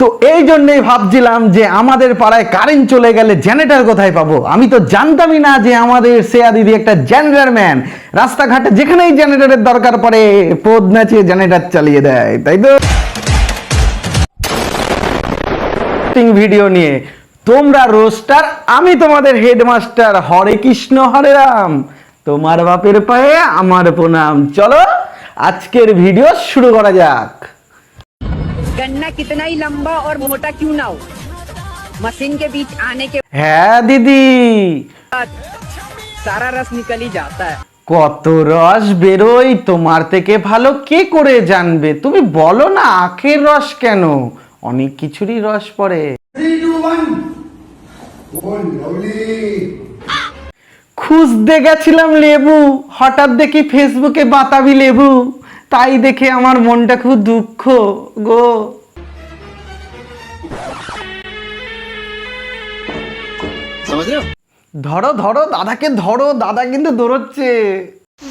তো এই জন্যই ভাবছিলাম যে আমাদের পাড়ায় কারেন্ট চলে গেলে জেনারেটর কোথায় পাবো? আমি তো জানতামই না যে আমাদের সেয়া দিদি একটা জেনারেটর ম্যান। রাস্তাঘাটে যেখানেই জেনারেটরের দরকার পড়ে, পদ নাচিয়ে জেনারেটর চালিয়ে দেয়, তাই তো? ভিডিও নিয়ে। তোমরা রোস্টার আমি তোমাদের হেডমাস্টার হরে কৃষ্ণ, হরে রাম। তোমার বাপের পায়ে আমার প্রণাম। চলো, আজকের ভিডিও শুরু করা যাক। गन्ना कितना ही लंबा और मोटा क्यों ना हो मशीन के बीच आने के হ্যাঁ দিদি बाद सारा रस निकल ही जाता है কত রস বেরোয় তোমার থেকে ভালো কে করে জানবে তুমি বলো না আখের রস কেন অনেক কিছুরই রস পড়ে Three, two, one. One, lovely. খুঁজতে গেছিলাম লেবু হঠাৎ দেখি ফেসবুকে বাতাবি লেবু তাই দেখে আমার মনটা খুব দুঃখ গো। ধরো ধরো দাদাকে ধরো দাদা কিন্তু দৌড়চ্ছে।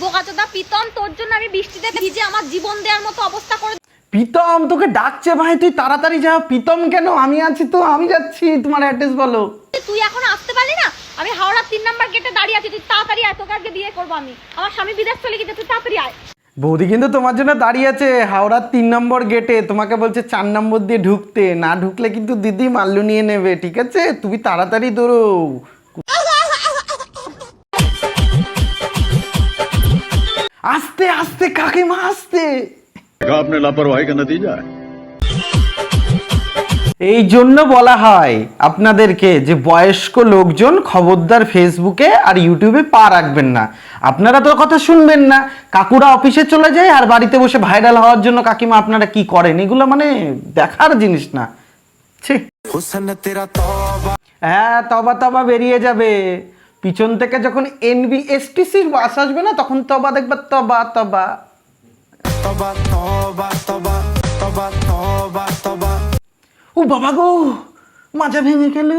বোকাচোদা পিতম তোর জন্য আমি বৃষ্টিতে ভিজে আমার জীবন দেওয়ার মতো অবস্থা করে প্রীতম তোকে ডাকছে ভাই তুই তাড়াতাড়ি যা। প্রীতম কেন? আমি আছি তো আমি যাচ্ছি তোমার অ্যাড্রেস বলো। তুই এখন আসতে পারলি না? আমি হাওড়ার তিন নাম্বার গেটে দাঁড়িয়ে আছি তুই তাড়াতাড়ি আয় তোকে আজকে বিয়ে করব আমি। আমার স্বামী বিদেশ চলে গেছে তুই তাড়াতাড়ি আয়। বৌদি কিন্তু তোমার জন্য দাঁড়িয়ে আছে হাওড়ার তিন নম্বর গেটে তোমাকে বলছে চার নম্বর দিয়ে ঢুকতে না ঢুকলে কিন্তু দিদি মাল্লু নিয়ে নেবে ঠিক আছে তুমি তাড়াতাড়ি দৌড়ো আস্তে আস্তে কাকিমা আস্তে देखा आपने लापरवाही का नतीजा है এই জন্য বলা হয় আপনাদেরকে যে বয়স্ক লোকজন খবরদার ফেসবুকে আর ইউটিউবে পা রাখবেন না। আপনারা তো কথা শুনবেন না। কাকুরা অফিসে চলে যায় আর বাড়িতে বসে ভাইরাল হওয়ার জন্য কাকিমা আপনারা কি করেন? এগুলো মানে দেখার জিনিস না। হ্যাঁ তবা তবা বেরিয়ে যাবে। পিছন থেকে যখন এনবিএসটিসির বাস আসবে না তখন তবা দেখবা তবা তবা তবা তবা তবা তবা তবা তবা ও বাবা গো মাজা ভেঙে গেল।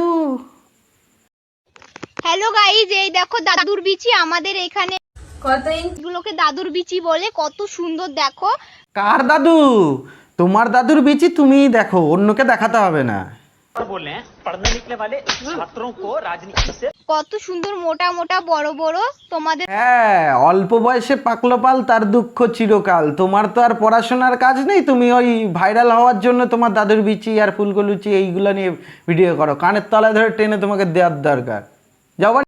হ্যালো গাইজ এই দেখো দাদুর বিচি আমাদের এখানে। কত গুলোকে দাদুর বিচি বলে কত সুন্দর দেখো। কার দাদু? তোমার দাদুর বিচি তুমিই দেখো অন্যকে দেখাতে হবে না। बोल रहे हैं पढ़ने निकले वाले छात्रों को राजनीति से কত সুন্দর মোটা মোটা বড় বড় তোমাদের হ্যাঁ অল্প বয়সে পাকলো পাল তার দুঃখ চিরকাল তোমার তো আর পড়াশোনার কাজ নেই তুমি ওই ভাইরাল হওয়ার জন্য তোমার দাদুর বিচি আর ফুলকলুচি এইগুলো নিয়ে ভিডিও করো কানের তলায় ধরে টেনে তোমাকে দেওয়ার দরকার যাও বাড়ি।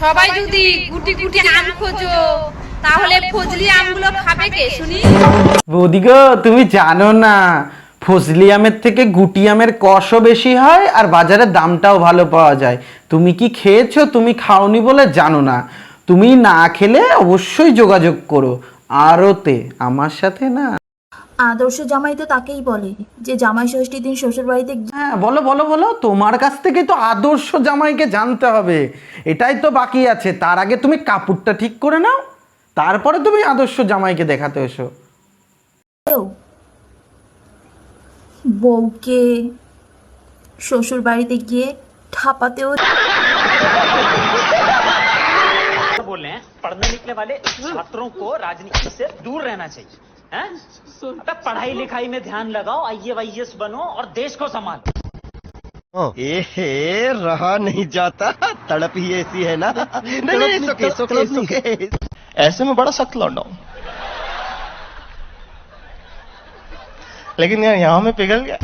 সবাই যদি গুটি গুটি আম খোঁজো তাহলে ফজলি আমগুলো খাবে কে শুনি বৌদি গো তুমি জানো না ফজলি আমের থেকে গুটি আমের কষও বেশি হয় আর বাজারে দামটাও ভালো পাওয়া যায়। তুমি কি খেয়েছো? তুমি খাওনি বলে জানো না। তুমি না খেলে অবশ্যই যোগাযোগ করো। আরতে আমার সাথে না। আদর্শ জামাই তো তাকেই বলে যে জামাই ষষ্ঠীর দিন শ্বশুর বাড়িতে হ্যাঁ বলো বলো বলো তোমার কাছ থেকে তো আদর্শ জামাইকে জানতে হবে। এটাই তো বাকি আছে। তার আগে তুমি কাপড়টা ঠিক করে নাও। তারপরে তুমি আদর্শ জামাইকে দেখাতে এসো। বউকে শ্বশুর বাড়িতে গিয়ে ঠাপাতেও बोल रहे हैं पढ़ने निकले वाले छात्रों को राजनीति से दूर रहना चाहिए हैं? अबे पढ़ाई लिखाई में ध्यान लगाओ आई वाई बनो और देश को संभालो एहे रहा नहीं जाता तड़प ही ऐसी है ना नहीं नहीं सुके सुके सुके ऐसे में बड़ा सख्त लौंडा हूं लेकिन यार यहाँ में पिघल गया।